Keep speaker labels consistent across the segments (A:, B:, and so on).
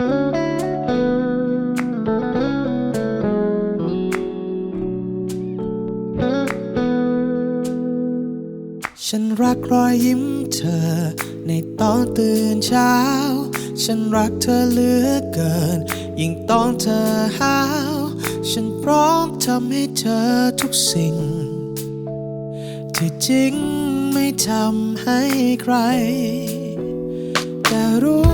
A: ฉันรักรอยยิ้มเธอ ในตอนตื่นเช้า ฉันรักเธอเหลือเกิน ยิ่งตอนเธอห้าว ฉันพร้อมทำให้เธอทุกสิ่ง ที่จริงไม่ทำให้ใคร แต่รู้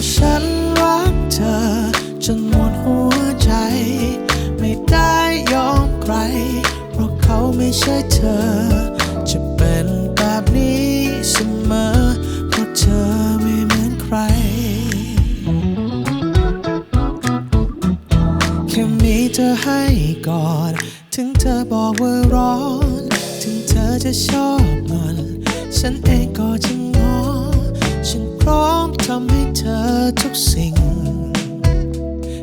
A: าฉันรักเธอ จนหมดหัวใจ ไม่ได้ยอมใคร เพราะเขาไม่ใช่เธอ จะเป็นแบบนี้เสมอ เพราะเธอไม่เหมือนใคร แค่มีเธอให้ก่อน ถึงเธอบอกว่าร้อน ถึงเธอจะชอบงอนฉันเองก็จะง เธอทุกสิ่ง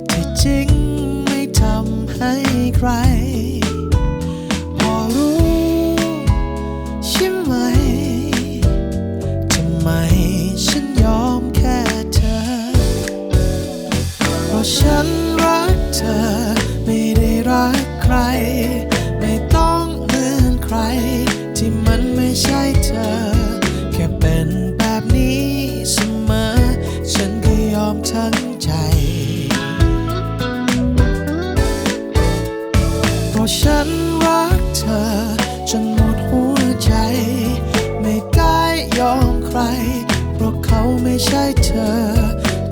A: ที่จริงไม่ทำให้ใคร พอรู้ใช่ไหมทำไมฉันยอมแค่เธอ เพราะฉันรักเธอไม่ได้รักใคร ใช่เธอ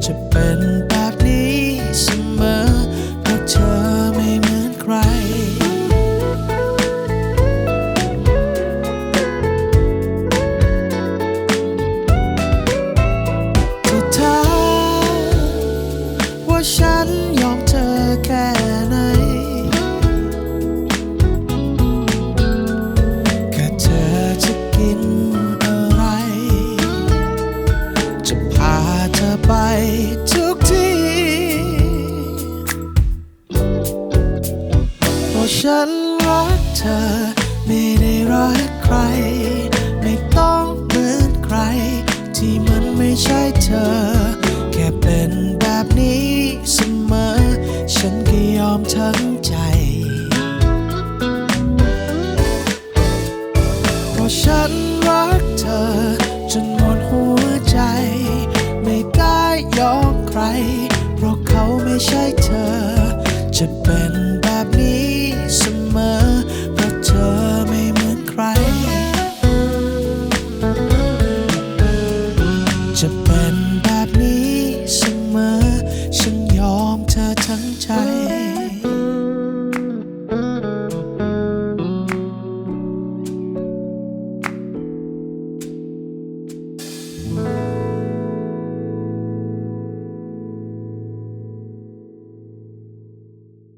A: จะเป็นแบบนี้เสมอ เพราะเธอไม่เหมือนใคร ที่ถามว่าฉันอย อไม่ได้รักใคร ไม่ต้องเหมือนใคร ที่มันไม่ใช่เธอ แค่เป็นแบบนี้เสมอ ฉันก็ยอมทั้งใจ เพราะฉันรักเธอ จนหมดหัวใจ ไม่ได้ยอมใคร เพราะเขาไม่ใช่เธอ จะเป็น จะเป็นแบบนี้เสมอ ฉันยอมเธอทั้งใจ